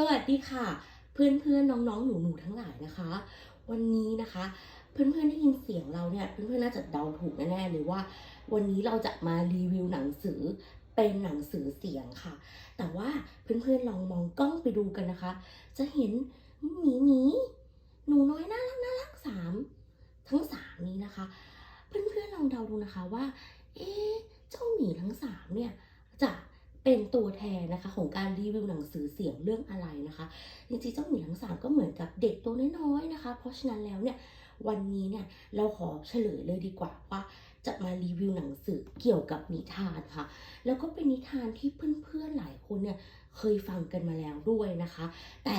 สวัสดีค่ะ เพื่อนเพื่อนๆน้องๆหนูหนูๆทั้งหลายนะคะ วันนี้นะคะ เพื่อนเพื่อนๆได้ยินเสียงเราเนี่ยเพื่อนเพื่อนๆน่าจะเดาถูกแน่ๆเลยว่า วันนี้เราจะมารีวิวหนังสือเป็นหนังสือเสียงค่ะ แต่ว่าเพื่อนเพื่อนๆลองมองกล้องไปดูกันนะคะ จะเห็นหมีหมีหนูน้อยน่ารักน่ารักสามทั้งสามนี้นะคะ เพื่อนเพื่อนๆลองเดาดูนะคะว่า เอ๊เจ้าหมีทั้งสามเนี่ยจะ เป็นตัวแทนนะคะของการรีวิวหนังสือเสียงเรื่องอะไรนะคะ จริงๆเจ้าหมีทั้งสามก็เหมือนกับเด็กตัวน้อยๆนะคะ เพราะฉะนั้นแล้วเนี่ยวันนี้เนี่ยเราขอเฉลยเลยดีกว่าว่าจะมารีวิวหนังสือเกี่ยวกับนิทานค่ะ แล้วก็เป็นนิทานที่เพื่อนๆหลายคนเนี่ยเคยฟังกันมาแล้วด้วยนะคะ แต่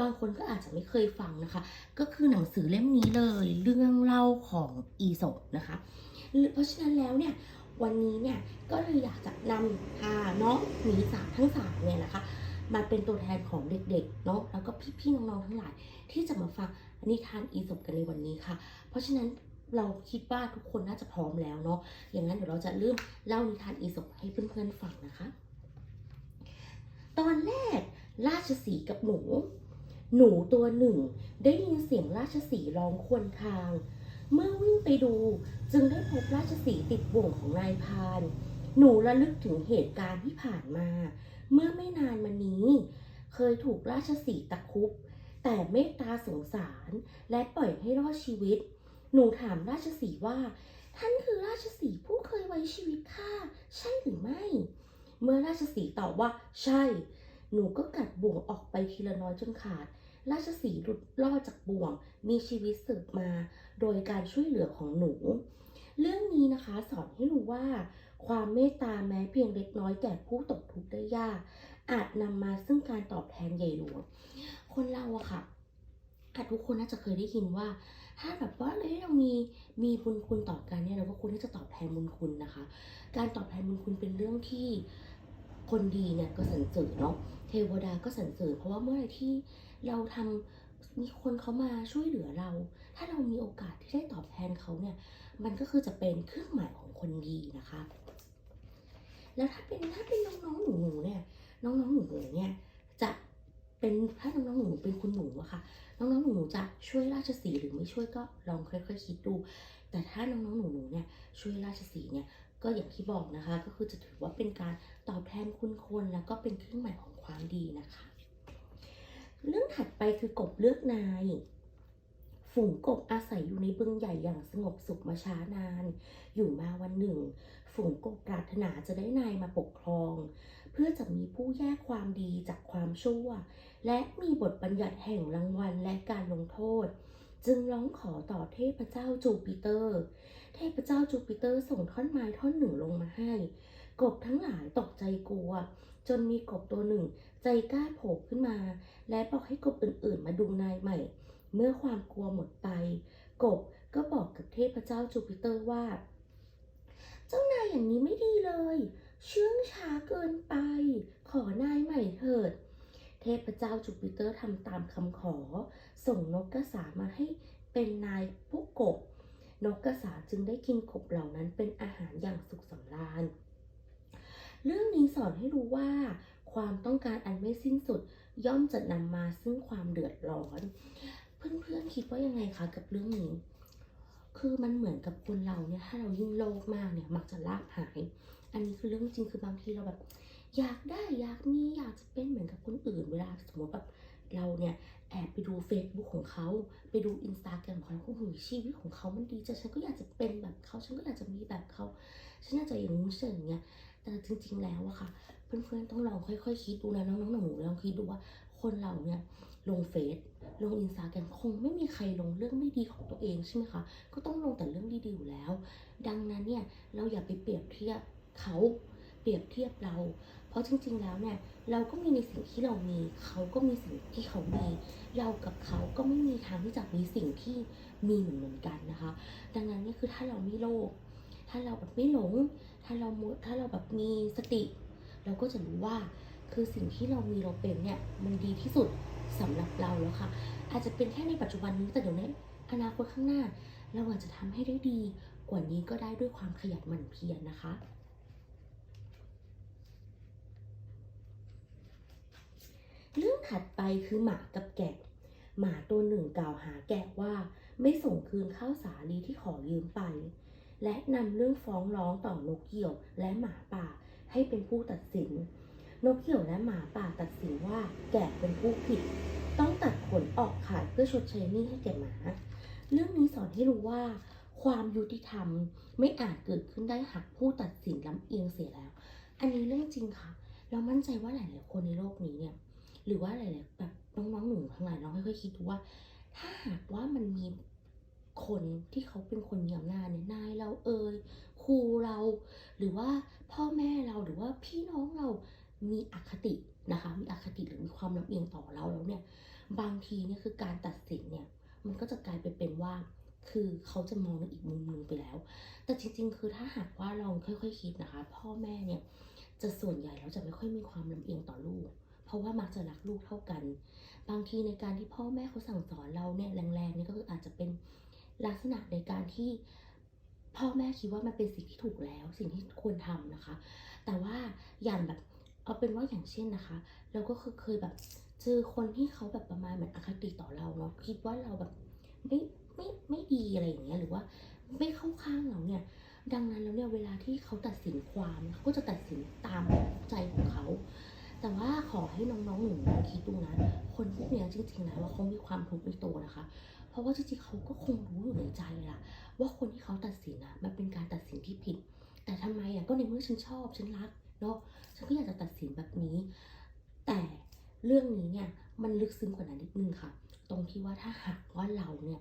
บางคนก็อาจจะไม่เคยฟังนะคะ ก็คือหนังสือเล่มนี้เลยเรื่องเล่าของอีสปนะคะ เพราะฉะนั้นแล้วเนี่ย วันนี้เนี่ยก็เลยอยากจะนำพาน้องหมีสามทั้งสามเนี่ยนะคะ มาเป็นตัวแทนของเด็กๆเนาะแล้วก็พี่ๆน้องๆทั้งหลาย ที่จะมาฟังนิทานอีสปกันในวันนี้ค่ะ เพราะฉะนั้นเราคิดว่าทุกคนน่าจะพร้อมแล้วเนาะอย่างนั้นเดี๋ยวเราจะเริ่มเล่านิทานอีสปให้เพื่อนๆฟังนะคะ ตอนแรกราชสีกับหนู หนูตัวหนึ่ง ได้ยินเสียงราชสีร้องควญคาง เมื่อวิ่งไปดูจึงได้พบราชสีติดบ่วงของนายพาน หนูระลึกถึงเหตุการณ์ที่ผ่านมา เมื่อไม่นานมานี้ เคยถูกราชสีตะคุบ แต่เมตตาสงสารและปล่อยให้รอดชีวิต หนูถามราชสีว่า ท่านคือราชสีผู้เคยไว้ชีวิตข้าใช่หรือไม่ เมื่อราชสีตอบว่าใช่ หนูก็กัดบ่วงออกไปทีละน้อยจนขาด ราชสีหลุดรอดจากบ่วง มีชีวิตสืบมา โดยการช่วยเหลือของหนู เรื่องนี้นะคะสอนให้รู้ว่า ความเมตตาแม้เพียงเล็กน้อยแก่ผู้ตกทุกข์ได้ยาก อาจนำมาซึ่งการตอบแทนใหญ่หลวง คนเราอะค่ะอาจทุกคนน่าจะเคยได้ยินว่า ถ้าแบบว่าเอ้ยเรามีมีบุญคุณต่อกันเนี่ยเราก็ควรที่จะตอบแทนบุญคุณนะคะ การตอบแทนบุญคุณเป็นเรื่องที่คนดีเนี่ยก็สรรเสริญเนาะเทวดาก็สรรเสริญเพราะว่าเมื่อไรที่ เราทำมีคนเขามาช่วยเหลือเรา ถ้าเรามีโอกาสที่ได้ตอบแทนเขาเนี่ย มันก็คือจะเป็นเครื่องหมายของคนดีนะคะ แล้วถ้าเป็นถ้าเป็นน้องๆหนูๆเนี่ย น้องๆหนูๆเนี่ยจะเป็นถ้าน้องๆหนูเป็นคุณหนูอะค่ะ น้องๆหนูจะช่วยราชสีหรือไม่ช่วยก็ลองค่อยๆคิดดู แต่ถ้าน้องๆหนูๆเนี่ยช่วยราชสีเนี่ยก็อย่างที่บอกนะคะ ก็คือจะถือว่าเป็นการตอบแทนคุณคนแล้วก็เป็นเครื่องหมายของความดีนะคะ เรื่องถัดไปคือกบเลือกนาย ฝูงกบอาศัยอยู่ในบึงใหญ่อย่างสงบสุขมาช้านาน อยู่มาวันหนึ่ง ฝูงกบปรารถนาจะได้นายมาปกครอง เพื่อจะมีผู้แยกความดีจากความชั่ว และมีบทบัญญัติแห่งรางวัลและการลงโทษ จึงร้องขอต่อเทพเจ้าจูปิเตอร์ เทพเจ้าจูปิเตอร์ส่งท่อนไม้ท่อนหนึ่งลงมาให้ กบทั้งหลายตกใจกลัว จนมีกบตัวหนึ่ง ใจกล้าโผล่ขึ้นมา และบอกให้กบอื่นๆ มาดูนายใหม่ เมื่อความกลัวหมดไป กบก็บอกกับเทพเจ้าจูปิเตอร์ว่า เจ้านายอย่างนี้ไม่ดีเลย เชื่องช้าเกินไป ขอนายใหม่เถิด เทพเจ้าจูปิเตอร์ทำตามคำขอ ส่งนกกระสามาให้เป็นนายพวกกบ นกกระสาจึงได้กินกบเหล่านั้นเป็นอาหารอย่างสุขสำราญ เรื่องนี้สอนให้รู้ว่า ความต้องการอันไม่สิ้นสุด ย่อมจะนำมาซึ่งความเดือดร้อน เพื่อนๆคิดว่ายังไงคะกับเรื่องนี้ คือมันเหมือนกับคนเราเนี่ยถ้าเรายิ่งโลภมากเนี่ยมักจะลาบหาย อันนี้คือเรื่องจริงคือบางทีเราแบบ อยากได้อยากมีอยากจะเป็นเหมือนกับคนอื่นเวลาสมมติแบบเราเนี่ยแอบไปดู Facebook ของเขา ไปดูอินสตาแกรมของเขาโอ้โหชีวิตของเขามันดีจังฉันก็อยากจะเป็นแบบเขา ฉันก็อยากจะมีแบบเขา ฉันอยากจะอย่างนู้นอย่างเงี้ย แต่จริง ๆ แล้วอะค่ะ เพื่อนๆต้องลองค่อยๆคิดดูนะน้องๆหนูๆลองคิดดูว่าคนเราเนี่ยลงเฟซลงอินสตาแกรมคงไม่มีใครลงเรื่องไม่ดีของตัวเองใช่ไหมคะ ก็ต้องลงแต่เรื่องดีๆอยู่แล้ว ดังนั้นเนี่ยเราอย่าไปเปรียบเทียบเขาเปรียบเทียบเรา เพราะจริง ๆ แล้วเนี่ยเราก็มีในสิ่งที่เรามี เขาก็มีสิ่งที่เขามี เรากับเขาก็ไม่มีทางที่จะมีสิ่งที่มีเหมือนกันนะคะ ดังนั้นนี่คือถ้าเราไม่โลภ ถ้าเราแบบไม่หลง ถ้าเรามุถ้าเราแบบมีสติ เราก็จะรู้ว่าคือสิ่งที่เรามีเราเป็นเนี่ยมันดีที่สุดสำหรับเราแล้วค่ะ อาจจะเป็นแค่ในปัจจุบันนี้แต่เดี๋ยวในอนาคตข้างหน้า เราอาจจะทำให้ได้ดีกว่านี้ก็ได้ด้วยความขยันหมั่นเพียรนะคะเรื่องถัดไปคือหมากับแกะ หมาตัวหนึ่งกล่าวหาแกะว่า ไม่ส่งคืนข้าวสาลีที่ขอยืมไป และนำเรื่องฟ้องร้องต่อนกเหยี่ยวและหมาป่าให้เป็นผู้ตัดสิน นกเหยี่ยวและหมาป่าตัดสินว่าแกะเป็นผู้ผิด ต้องตัดขนออกขายเพื่อชดเชยหนี้ให้แก่หมา เรื่องนี้สอนให้รู้ว่า ความยุติธรรมไม่อาจเกิดขึ้นได้หากผู้ตัดสินลำเอียงเสียแล้ว อันนี้เรื่องจริงค่ะ เรามั่นใจว่าหลายๆคนในโลกนี้เนี่ย หรือว่าหลายๆแบบน้องๆหนูทั้งหลายลองค่อยๆคิดดูว่า ถ้าหากว่ามันมี คนที่เขาเป็นคนมีอำนาจเนี่ยนายเราเอ่ยครูเรา หรือว่าพ่อแม่เราหรือว่าพี่น้องเรามีอคตินะคะมีอคติหรือมีความลำเอียงต่อเราแล้วเนี่ยบางทีเนี่ยคือการตัดสินเนี่ยมันก็จะกลายไปเป็นว่าคือเขาจะมองในอีกมุมหนึงไปแล้ว แต่จริง ๆ คือถ้าหากว่าลองค่อยๆคิดนะคะ พ่อแม่เนี่ยจะส่วนใหญ่แล้วจะไม่ค่อยมีความลำเอียงต่อลูก เพราะว่ามักจะรักลูกเท่ากัน บางทีในการที่พ่อแม่เขาสั่งสอนเราเนี่ยแรงๆนี่ก็คืออาจจะเป็น ลักษณะในการที่พ่อแม่คิดว่ามันเป็นสิ่งที่ถูกแล้ว สิ่งที่ควรทำนะคะ แต่ว่าอย่างแบบเอาเป็นว่าอย่างเช่นนะคะ เราก็คือเคยแบบเจอคนที่เขาแบบประมาณเหมือนอคติต่อเราเนาะคิดว่าเราแบบไม่ไม่ไม่ดีอะไรอย่างเงี้ยหรือว่าไม่เข้าข้างเราเนี่ยดังนั้นแล้วเนี่ยเวลาที่เขาตัดสินความเขาก็จะตัดสินตามใจของเขา แต่ว่าขอให้น้องๆหนูคิดดูนะคนพวกเนี้ยจริงๆนะว่าเขามีความทุกข์ในตัวนะคะ ราะว่าจริงๆเขาก็คงรู้อยู่ในใจล่ะว่าคนที่เขาตัดสินนะมันเป็นการตัดสินที่ผิด แต่ทำไมอะก็ในเมื่อฉันชอบฉันรักเนาะฉันก็อยากจะตัดสินแบบนี้ แต่เรื่องนี้เนี่ยมันลึกซึ้งกว่านั้นนิดนึงค่ะ ตรงที่ว่าถ้าหากว่าเราเนี่ย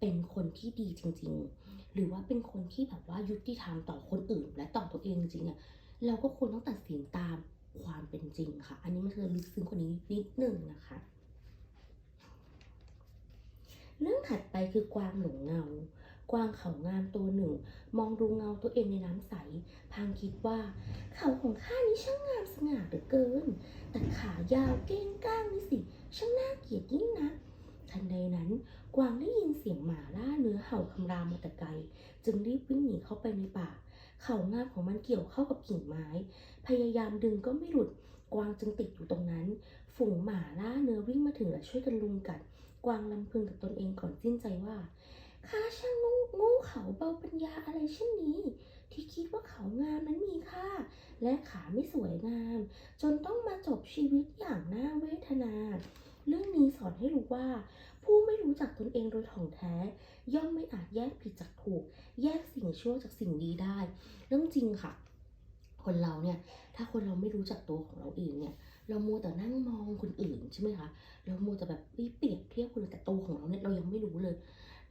เป็นคนที่ดีจริง ๆ หรือว่าเป็นคนที่แบบว่ายุติธรรมต่อคนอื่น และต่อตัวเองจริงๆอะเราก็ควรต้องตัดสินตามความเป็นจริงค่ะ อันนี้มันคือลึกซึ้งกว่านี้นิดนึงนะคะ เรื่องถัดไปคือกวางหลงเงา กวางเขางามตัวหนึ่ง มองดูเงาตัวเองในน้ำใส พางคิดว่า เขาของข้านี้ช่างงามสง่าเหลือเกิน แต่ขายาวเก้งก้างนี่สิ ช่างน่าเกลียดยิ่งนะทันใดนั้น กวางได้ยินเสียงหมาล่าเนื้อเห่าคำรามมาแต่ไกล จึงรีบวิ่งหนีเข้าไปในป่า เขางามของมันเกี่ยวเข้ากับกิ่งไม้ พยายามดึงก็ไม่หลุด กวางจึงติดอยู่ตรงนั้น ฝูงหมาล่าเนื้อวิ่งมาถึงและช่วยกันลุมกัด กวางลำพึงกับตนเองก่อนสิ้นใจว่าข้าช่างโง่เขาเบาปัญญาอะไรเช่นนี้ ที่คิดว่าเขางามนั้นมีค่า และขาไม่สวยงาม จนต้องมาจบชีวิตอย่างน่าเวทนา เรื่องนี้สอนให้รู้ว่า ผู้ไม่รู้จักตนเองโดยถ่องแท้ ย่อมไม่อาจแยกผิดจากถูก แยกสิ่งชั่วจากสิ่งดีได้ เรื่องจริงค่ะ คนเราเนี่ย ถ้าคนเราไม่รู้จักตัวของเราเองเนี่ย เรามัวแต่นั่งมองคนอื่นใช่ไหมคะเรามัวแต่แบบเอ้ยเปรียบเทียบคนอื่นแต่ตัวของเราเนี่ยเรายังไม่รู้เลย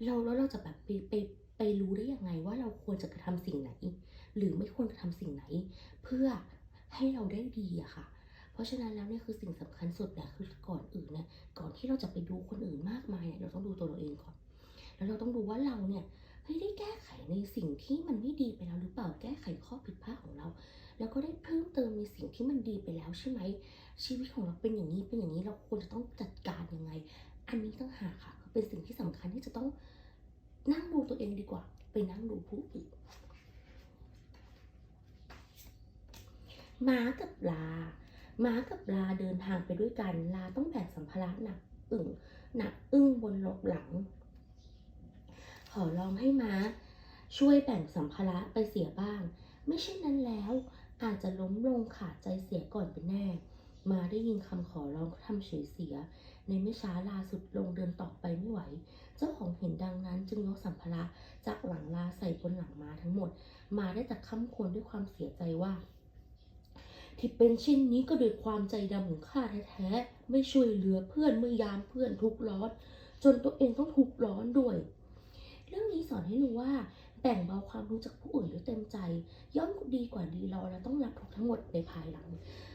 เราแล้วเราจะแบบไปไปไปรู้ได้ยังไงว่าเราควรจะกระทำสิ่งไหน หรือไม่ควรกระทำสิ่งไหน เพื่อให้เราได้ดีอะค่ะ เพราะฉะนั้นแล้วเนี่ยคือสิ่งสำคัญสุดเนี่ยคือก่อนอื่นเนี่ยก่อนที่เราจะไปดูคนอื่นมากมายเนี่ยเราต้องดูตัวเราเองก่อน แล้วเราต้องดูว่าเราเนี่ยเฮ้ยได้แก้ไขในสิ่งที่มันไม่ดีไปแล้วหรือเปล่าแก้ไขข้อผิดพลาดของเรา แล้วก็ได้เพิ่มเติมในสิ่งที่มันดีไปแล้วใช่ไหม ชีวิตของเราเป็นอย่างนี้เป็นอย่างนี้เราควรจะต้องจัดการยังไง อันนี้ต้องหากค่ะเป็นสิ่งที่สำคัญที่จะต้องนั่งดูตัวเองดีกว่า ไปนั่งดูผู้อื่นม้ากับลา ม้ากับลาเดินทางไปด้วยกัน ลาต้องแบกสัมภาระหนักอึ่งหนักอึ้งบนหลบหลัง ขอลองให้ม้า ช่วยแบ่งสัมภาระไปเสียบ้าง ไม่เช่นนั้นแล้ว อาจจะล้มลงขาดใจเสียก่อนเป็นแน่ มาได้ยินคำขอร้องทำเฉยเสีย ในไม่ช้าลาสุดลงเดินต่อไปไม่ไหว เจ้าของเห็นดังนั้นจึงยกสัมภาระจากหลังลาใส่บนหลังม้าทั้งหมด มาได้แต่ค้ำควรด้วยความเสียใจว่า ที่เป็นเช่นนี้ก็โดวยความใจดำของข้าแท้ๆไม่ช่วยเหลือเพื่อนเมื่อยามเพื่อนทุกข์ร้อน จนตัวเองต้องทุกข์ร้อนด้วย เรื่องนี้สอนให้รู้ว่าแบ่งเบาความรู้จากผู้อื่นด้วยเต็มใจ ย่อมดีกว่าดีรอและต้องรับทุกทั้งหมดในภายหลัง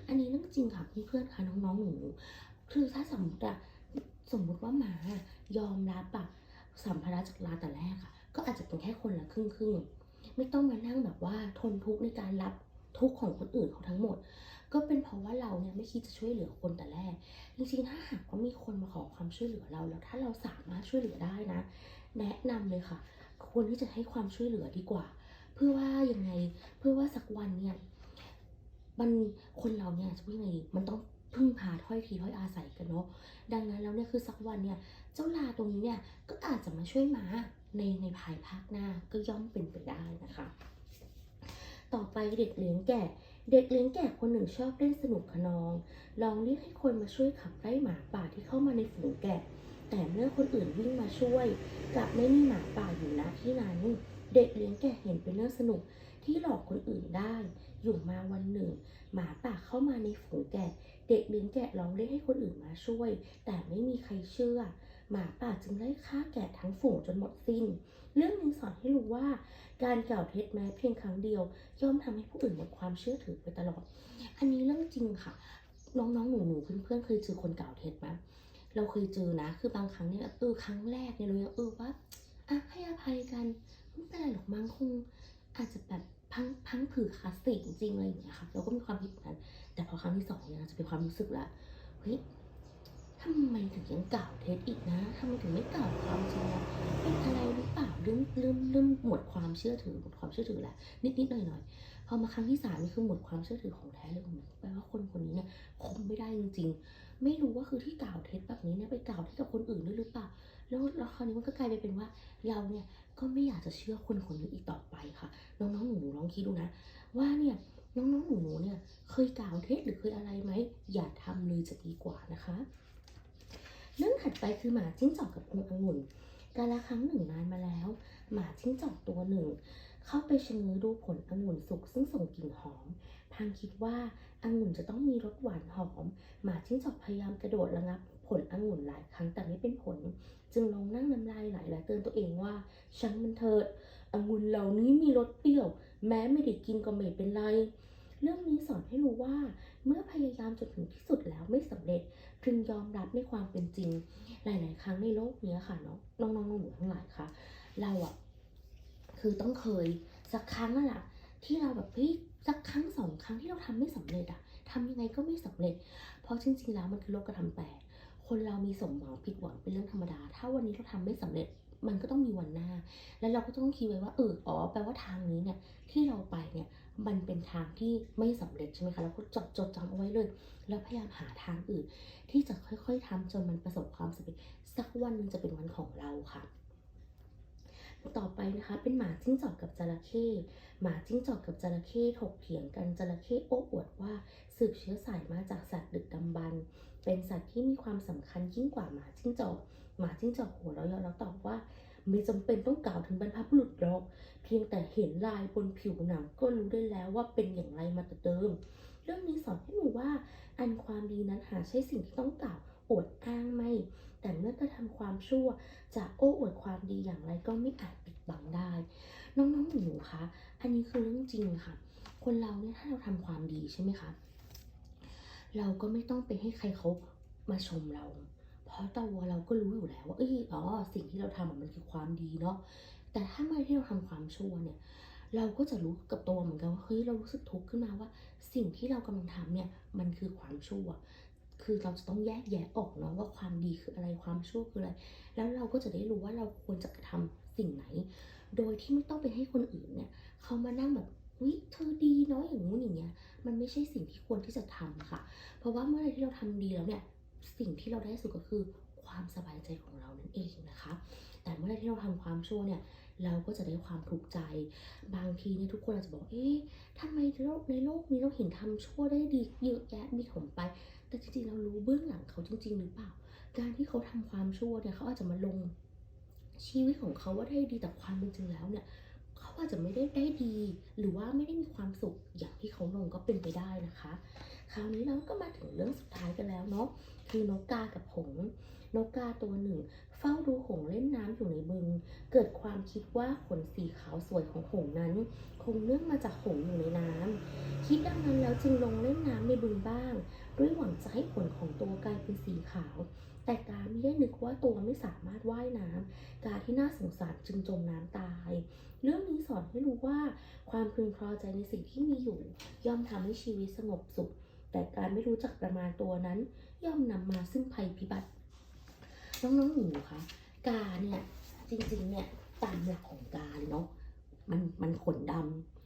อันนี้เรื่องจริงค่ะเพื่อนๆค่ะน้องๆหนูคือถ้าสมมติอะสมมติว่าหมายอมรับอะสัมภาระจากลาแต่แรกอะก็อาจจะเป็นแค่คนละครึ่งครึ่งๆไม่ต้องมานั่งแบบว่าทนทุกข์ในการรับทุกข์ของคนอื่นเขาทั้งหมด ก็เป็นเพราะว่าเราเนี่ยไม่คิดจะช่วยเหลือคนแต่แรก จริงๆ ถ้าหากว่ามีคนมาขอความช่วยเหลือเรา แล้วถ้าเราสามารถช่วยเหลือได้นะ แนะนำเลยค่ะ ควรที่จะให้ความช่วยเหลือดีกว่า เพื่อว่ายังไงเพื่อว่าสักวันเนี่ยมันคนเราเนี่ยจะพูดยังไงมันต้องพึ่งพาถ้อยทีถ้อยอาศัยกันเนาะดังนั้นแล้วเนี่ยคือสักวันเนี่ยเจ้าลาตรงนี้เนี่ยก็อาจจะมาช่วยม้าในในภายภาคหน้าก็ย่อมเป็นไปได้นะคะ ต่อไปเด็กเลี้ยงแกะเด็กเลี้ยงแกะคนหนึ่งชอบเล่นสนุกขนอง ลองเรียกให้คนมาช่วยขับไล่หมาป่าที่เข้ามาในฝูงแกะ แต่เมื่อคนอื่นวิ่งมาช่วยกลับไม่มีหมาป่าอยู่ณที่นั้น เด็กเลี้ยงแกเห็นเป็นเรื่องสนุกที่หลอกคนอื่นได้ อยู่มาวันหนึ่ง หมาป่าเข้ามาในฝูงแกะ เด็กเลี้ยงแกะร้องเรียกให้คนอื่นมาช่วย แต่ไม่มีใครเชื่อ หมาป่าจึงไล่ฆ่าแกะทั้งฝูงจนหมดสิ้น เรื่องนี้สอนให้รู้ว่า การกล่าวเท็จแม้เพียงครั้งเดียวย่อมทำให้ผู้อื่นหมดความเชื่อถือไปตลอด อันนี้เรื่องจริงค่ะ น้องๆหนูๆเพื่อนๆเคยเจอคนกล่าวเท็จไหม เราเคยเจอนะ คือบางครั้งเนี่ยเออครั้งแรกเนี่ยเรายังเออว่าอะให้อภัยกันไม่เป็นไรหรอกมั้งคงอาจจะแบบพังพังผือคลาสสิกจริงๆอะไรอย่างเงี้ยค่ะเราก็มีความคิดแบบนั้น แต่พอครั้งที่สองเนี่ยจะเป็นความรู้สึกละเฮ้ยทำไมถึงยังกล่าวเท็จอีกนะทำไมถึงไม่กล่าวความจริงอะเป็นอะไรหรือเปล่าเริ่มเริ่มเริ่มหมดความเชื่อถือหมดความเชื่อถือแหล้วนิดๆหน่อยพอมาครั้งที่สามนี่คือหมดความเชื่อถือของแท้เลยคุณแปลว่าคนคนนี้เนี่ยคบไม่ได้จริงๆ ไม่รู้ว่าคือที่กล่าวเท็จแบบนี้เนี่ยไปกล่าวเท็จกับคนอื่นด้วยหรือเปล่าแล้วแล้วคราวนี้มันก็กลายไปเป็นว่าเราเนี่ยก็ไม่อยากจะเชื่อคนคนนี้อีกต่อไปค่ะ น้องๆหนูๆลองคิดดูนะ ว่าเนี่ยน้องๆหนูๆเนี่ยเคยกล่าวเท็จหรือเคยอะไรไหมอย่าทำเลยจะดีกว่านะคะ เรื่องถัดไปคือหมาจิ้งจอกกับององุ่นกาละครั้งหนึ่งนานมาแล้ว หมาจิ้งจอกตัวหนึ่ง เข้าไปชะง้อดูผลองุ่นสุกซึ่งส่งกลิ่นหอม พางคิดว่า องุ่นจะต้องมีรสหวานหอม หมาจิ้งจอกพยายามกระโดดระงับ ผลองุ่นหลายครั้งแต่ไม่เป็นผล จึงลงนั่งน้ำลายไหลและเตือนตัวเองว่าช่างมันเถิดองุ่นเหล่านี้มีรสเปรี้ยว แม้ไม่ได้กินก็ไม่เป็นไร เรื่องนี้สอนให้รู้ว่า เมื่อพยายามจนถึงที่สุดแล้วไม่สำเร็จพึงยอมรับในความเป็นจริง หลาย ๆ ครั้งในโลกเนี้ค่ะเนาะน้องๆหนูทั้งหลายค่ะ เราอะคือต้องเคยสักครั้งนั่นแหละ ที่เราแบบเฮ้ยสักครั้งสองครั้งที่เราทำไม่สำเร็จอะทำยังไงก็ไม่สำเร็จ เพราะจริงๆแล้วมันคือโลกกระทำแปดคนเรามีสมหวังผิดหวังเป็นเรื่องธรรมดา ถ้าวันนี้เราทำไม่สำเร็จมันก็ต้องมีวันหน้า แล้วเราก็ต้องคิดไว้ว่าเอออ๋อแปลว่าทางนี้เนี่ยที่เราไปเนี่ยมันเป็นทางที่ไม่สำเร็จใช่ไหมคะแล้วก็จดจดจำเอาไว้เลย แล้วพยายามหาทางอื่น ที่จะค่อยๆทำจนมันประสบความสำเร็จ สักวันหนึงจะเป็นวันของเราค่ะ ต่อไปนะคะเป็นหมาจิ้งจอกกับจระเข้หมาจิ้งจอกกับจระเข้ถกเถียงกันจระเข้โอ้อวดว่าสืบเชื้อสายมาจากสัตว์ดึกดำบรรพ์เป็นสัตว์ที่มีความสำคัญยิ่งกว่าหมาจิ้งจอก หมาจิ้งจอกหัวเราะเยาะแล้วตอบว่า ไม่จำเป็นต้องกล่าวถึงบรรพบุรุษหรอก เพียงแต่เห็นลายบนผิวหนังก็รู้ได้แล้วว่าเป็นอย่างไรมาแต่เดิม เรื่องนี้สอนให้รู้ว่า อันความดีนั้นหาใช่สิ่งที่ต้องกล่าวอวดอ้างไม่ แต่เมื่อกระทำความชั่วจะโอ้อวดความดีอย่างไรก็ไม่อาจปิดบังได้ น้องๆหนูๆคะ อันนี้คือเรื่องจริงค่ะ คนเราเนี่ยถ้าเราทำความดีใช่ไหมคะ เราก็ไม่ต้องไปให้ใครเขามาชมเรา เพราะตัวเราก็รู้อยู่แล้วว่า เอ้ย อ๋อ สิ่งที่เราทำมันคือความดีเนาะ แต่ถ้าเมื่อที่เราทำความชั่วเนี่ย เราก็จะรู้กับตัวเหมือนกันว่า เฮ้ย เรารู้สึกทุกข์ขึ้นมาว่า สิ่งที่เรากำลังทำเนี่ย มันคือความชั่ว คือเราจะต้องแยกแยะออกเนาะว่าความดีคืออะไรความชั่วคืออะไร แล้วเราก็จะได้รู้ว่าเราควรจะกระทำสิ่งไหน โดยที่ไม่ต้องไปให้คนอื่นเนี่ยเขามานั่งแบบวิเธอดีเนาะอย่างงู้นอย่างเงี้ยมันไม่ใช่สิ่งที่ควรที่จะทำค่ะ เพราะว่าเมื่อไรที่เราทำดีแล้วเนี่ยสิ่งที่เราได้สุดก็คือความสบายใจของเรานั่นเองนะคะ แต่เมื่อไรที่เราทำความชั่วเนี่ยเราก็จะได้ความทุกข์ใจ บางทีเนี่ยทุกคนอาจจะบอกเอ๊ะทำไมในโลกในโลกนี้เราเห็นทำชั่วได้ดีเยอะแยะมีถมไป แต่จริงๆเรารู้เบื้องหลังเขาจริง ๆ หรือเปล่า การที่เขาทำความชั่วเนี่ยเขาอาจจะมาลงชีวิตของเขาว่าได้ดีแต่ความเป็นจริงแล้วเนี่ยเขาอาจจะไม่ได้ได้ดี หรือว่าไม่ได้มีความสุขอย่างที่เขาลงก็เป็นไปได้นะคะ คราวนี้เราก็มาถึงเรื่องสุดท้ายกันแล้วเนาะคือนกกากับหงส์นกกาตัวหนึ่ง เฝ้าดูหงส์เล่นน้ำอยู่ในบึง เกิดความคิดว่าขนสีขาวสวยของหงส์นั้น คงเนื่องมาจากหงส์อยู่ในน้ำคิดดังนั้นแล้วจึงลงเล่นน้ำในบึงบ้าง ด้วยหวังจะให้ขนของตัวกลายเป็นสีขาว แต่กาไม่ได้นึกว่าตัวไม่สามารถว่ายน้ำกาที่น่าสงสารจึงจมน้ำตาย เรื่องนี้สอนให้รู้ว่า ความพึงพอใจในสิ่งที่มีอยู่ ย่อมทำให้ชีวิตสงบสุข แต่การไม่รู้จักประมาณตัวนั้น ย่อมนำมาซึ่งภัยพิบัติ น้องๆหนูคะกาเนี่ยจริงๆเนี่ยตามหลักของกาเลยเนาะมันมันขนด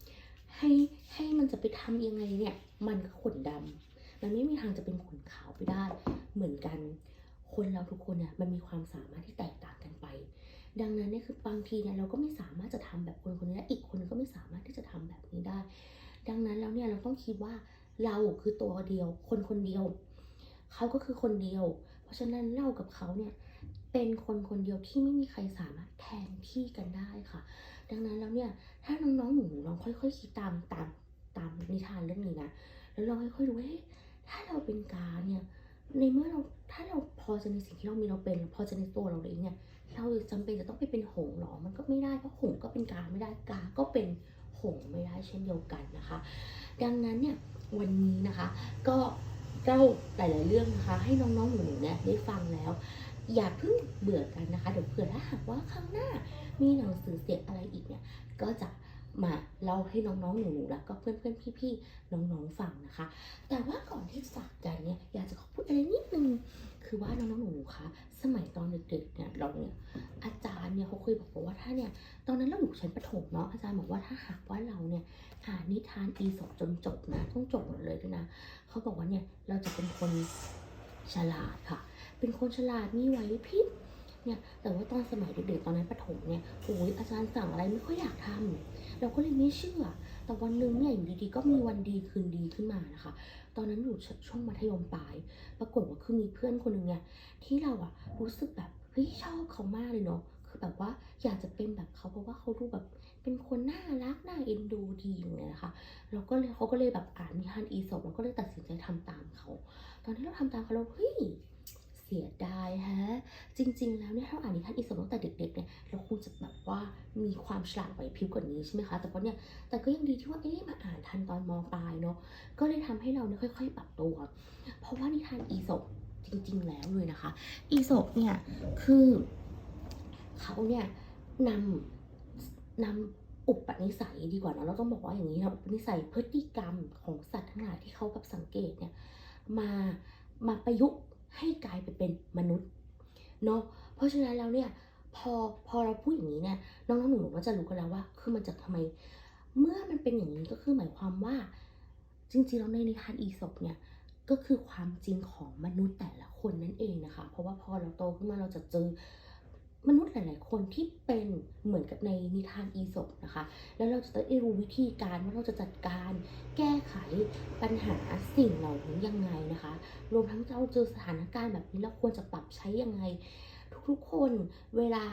ำให้ให้มันจะไปทำยังไงเนี่ย มันก็ขนดำ มันไม่มีทางจะเป็นขนขาวไปได้ เหมือนกัน คนเราทุกคนเนี่ยมันมีความสามารถที่แตกต่างกันไป ดังนั้นเนี่ยคือบางทีเนี่ยเราก็ไม่สามารถจะทำแบบคนคนนี้ได้อีกคนก็ไม่สามารถที่จะทำแบบนี้ได้ ดังนั้นแล้วเนี่ยเราต้องคิดว่าเราคือตัวเดียว คนคนเดียวเขาก็คือคนเดียว เพราะฉะนั้นเรากับเขาเนี่ยเป็นคนคนเดียวที่ไม่มีใครสามารถแทนที่กันได้ค่ะ ดังนั้นแล้วเนี่ยถ้าน้องๆหนูลองค่อยๆคิดตามตามตามนิทานเรื่องนี้นะ แล้วลองค่อยๆดูว่าเฮ้ ถ้าเราเป็นกาเนี่ยในเมื่อเราถ้าเราพอจะในสิ่งที่เรามีเราเป็น พอจะในตัวเราเองเนี่ยเราจำเป็นจะต้องไปเป็นหงหรอมันก็ไม่ได้เพราะหงก็เป็นกาไม่ได้กาก็เป็นหงไม่ได้เช่นเดียวกันนะคะ ดังนั้นเนี่ยวันนี้นะคะก็เล่าหลาย ๆ เรื่องนะคะ ให้น้อง ๆ หนูๆเนี่ยได้ฟังแล้ว อย่าเพิ่งเบื่อกันนะคะ เดี๋ยวเผื่อถ้าหากว่าครั้งหน้ามีหนังสือเสียงอะไรอีกเนี่ยก็จะ มาเล่าให้น้องๆหนูๆแล้วก็เพื่อนๆพี่ๆน้องๆฟังนะคะ แต่ว่าก่อนที่จะจากกันเนี่ยอยากจะขอพูดอะไรนิดนึงคือว่าน้องๆหนูๆคะสมัยตอนเด็กๆเนี่ยเราเนี่ยอาจารย์เนี่ยเขาเคยบอกว่าถ้าเนี่ยตอนนั้นเราอยู่ชั้นประถมเนาะอาจารย์บอกว่าถ้าหากว่าเราเนี่ยอ่านนิทานอีสปจนจบนะต้องจบหมดเลยด้วยนะเขาบอกว่าเนี่ยเราจะเป็นคนฉลาดค่ะ เป็นคนฉลาดมีไหวพริบเนี่ยแต่ว่าตอนสมัยเด็กๆตอนนั้นประถมเนี่ยโอ้ยอาจารย์สั่งอะไรไม่ค่อยอยากทำ เราก็เลยไม่เชื่อ แต่วันหนึ่งเนี่ยอยู่ดีๆก็มีวันดีคืนดีขึ้นมานะคะ ตอนนั้นอยู่ช่วงมัธยมปลาย ปรากฏว่าคือมีเพื่อนคนหนึ่งเนี่ยที่เราอะรู้สึกแบบเฮ้ยชอบเขามากเลยเนาะคือแบบว่าอยากจะเป็นแบบเขาเพราะว่าเขาดูแบบเป็นคนน่ารักน่าเอ็นดูดีอย่างเงี้ยนะคะเราก็เลยเขาก็เลยแบบอ่านนิทานอีสปเราก็เลยตัดสินใจทำตามเขา ตอนที่เราทำตามเขาเราเฮ้ย เสียดายฮะ จริง ๆ แล้วเนี่ยถ้าเราอ่านนิทานอีสปตั้งแต่เด็กๆเนี่ยเราคงจะแบบว่ามีความฉลาดไหวพริบกว่านี้ใช่ไหมคะ แต่ว่าเนี่ยแต่ก็ยังดีที่ว่าเอ๊ะมาอ่านทันตอนมปลายเนาะก็เลยทำให้เราเนี่ยค่อย ๆ ปรับตัว เพราะว่านิทานอีสปจริง ๆ แล้วเลยนะคะ อีสปเนี่ยคือเขาเนี่ยนำนำอุปนิสัยดีกว่านะเราต้องบอกว่าอย่างนี้นะอุปนิสัยพฤติกรรมของสัตว์ทั้งหลายที่เขาแบบสังเกตเนี่ยมามาประยุกต์ ให้กลายไปเป็นมนุษย์เนาะเพราะฉะนั้นแล้วเนี่ยพอพอเราพูดอย่างนี้เนี่ยน้องๆหนูๆก็จะรู้กันแล้วว่า คือมันจะทำไม เมื่อมันเป็นอย่างนี้ก็คือหมายความว่า จริงๆแล้วในนิทานอีสปเนี่ยก็คือความจริงของมนุษย์แต่ละคนนั่นเองนะคะ เพราะว่าพอเราโตขึ้นมาเราจะเจอ มนุษย์หลาย ๆ คนที่เป็นเหมือนกับในนิทานอีสปนะคะ แล้วเราจะได้รู้วิธีการว่าเราจะจัดการแก้ไขปัญหาสิ่งเหล่านี้ยังไงนะคะ รวมทั้งเราเจอสถานการณ์แบบนี้เราควรจะปรับใช้ยังไง ทุก ๆ คนเวลา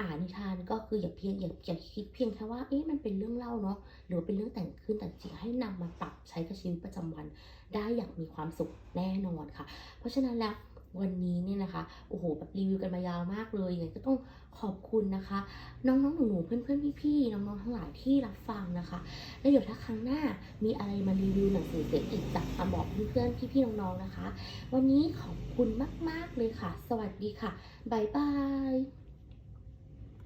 อ่านนิทานก็คืออย่าเพียงอย่าอย่าคิดเพียงแค่ว่าเอ๊ะมันเป็นเรื่องเล่าเนาะหรือเป็นเรื่องแต่งขึ้นแต่จริงให้นำมาปรับใช้กับชีวิตประจำวัน ได้อย่างมีความสุขแน่นอนค่ะ เพราะฉะนั้นแล้ว วันนี้เนี่ยนะคะโอ้โหแบบรีวิวกันมายาวมากเลยยังไงก็ต้องขอบคุณนะคะ น้องๆหนูๆเพื่อนๆพี่ๆน้องๆทั้งหลายที่รับฟังนะคะ แล้วเดี๋ยวถ้าครั้งหน้ามีอะไรมารีวิวหนังสือเสร็จอีกจะมาบอกเพื่อนๆพี่ๆน้องๆนะคะ วันนี้ขอบคุณมากๆเลยค่ะ สวัสดีค่ะบ๊ายบาย